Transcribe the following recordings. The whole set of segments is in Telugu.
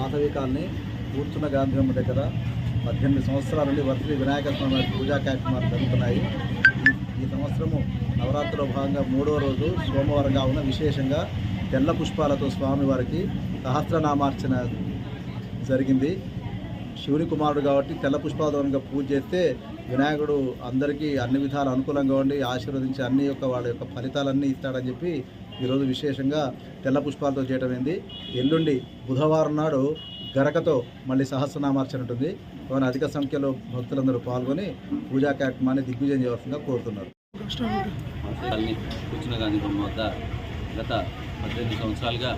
మాధవి కాలనీ కూర్చున్న గాంధీ బొమ్మ దగ్గర పద్దెనిమిది సంవత్సరాల నుండి వర్తి వినాయక స్వామి పూజా కార్యక్రమాలు జరుగుతున్నాయి. ఈ- ఈ సంవత్సరము నవరాత్రిలో భాగంగా మూడో రోజు సోమవారం కావున విశేషంగా తెల్ల పుష్పాలతో స్వామివారికి సహస్రనామార్చన జరిగింది. శివుని కుమారుడు కాబట్టి తెల్ల పుష్పాలతో పూజ చేస్తే వినాయకుడు అందరికీ అన్ని విధాలు అనుకూలంగా ఉండి ఆశీర్వదించి అన్ని యొక్క వాళ్ళ యొక్క ఫలితాలన్నీ ఇస్తాడని చెప్పి ఈరోజు విశేషంగా తెల్ల పుష్పాలతో చేయటమైంది. ఎల్లుండి బుధవారం నాడు గరకతో మళ్ళీ సహస్రనామార్చన ఉంటుంది. కావున అధిక సంఖ్యలో భక్తులందరూ పాల్గొని పూజా కార్యక్రమాన్ని దిగ్విజయం చేయవలసిందిగా కోరుతున్నారు. కూర్చున్న గాంధీ బొమ్మ వద్ద గత పద్దెనిమిది సంవత్సరాలుగా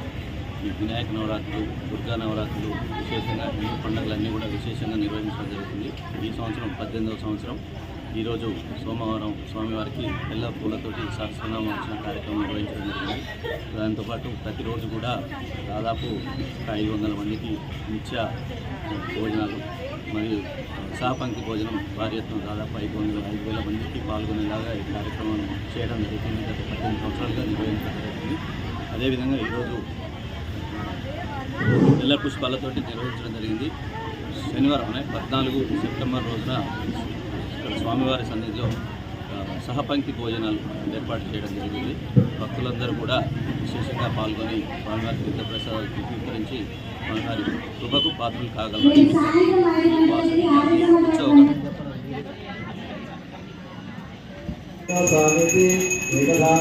ఈ వినాయక నవరాత్రులు దుర్గా నవరాత్రులు విశేషంగా హిందూ పండుగలన్నీ కూడా విశేషంగా నిర్వహించడం జరుగుతుంది. ఈ సంవత్సరం పద్దెనిమిదవ సంవత్సరం. ఈరోజు సోమవారం స్వామివారికి తెల్ల పూలతోటి సహస్రనామం వచ్చిన కార్యక్రమం నిర్వహించడం జరిగింది. దాంతోపాటు ప్రతిరోజు కూడా దాదాపు ఐదు వందల మందికి నిత్య భోజనాలు మరియు సహపంక్తి భోజనం భారీ ఎత్తున దాదాపు ఐదు వందల ఐదు వేల మందికి పాల్గొనేలాగా ఈ కార్యక్రమం చేయడం జరుగుతుంది గత పద్దెనిమిది సంవత్సరాలుగా నిర్వహించడం జరుగుతుంది అదేవిధంగా ఈరోజు ఎల్ల పుష్పాలతోటి నిర్వహించడం జరిగింది. శనివారం అనే పద్నాలుగు సెప్టెంబర్ రోజున ఇక్కడ స్వామివారి సన్నిధిలో సహపంక్తి భోజనాలు ఏర్పాటు చేయడం జరిగింది. భక్తులందరూ కూడా విశేషంగా పాల్గొని స్వామివారి తీర్థ ప్రసాదాలు స్వీకరించి స్వామివారి కృపకు పాత్రలు కాగలరని ఉత్సవం ఏకదా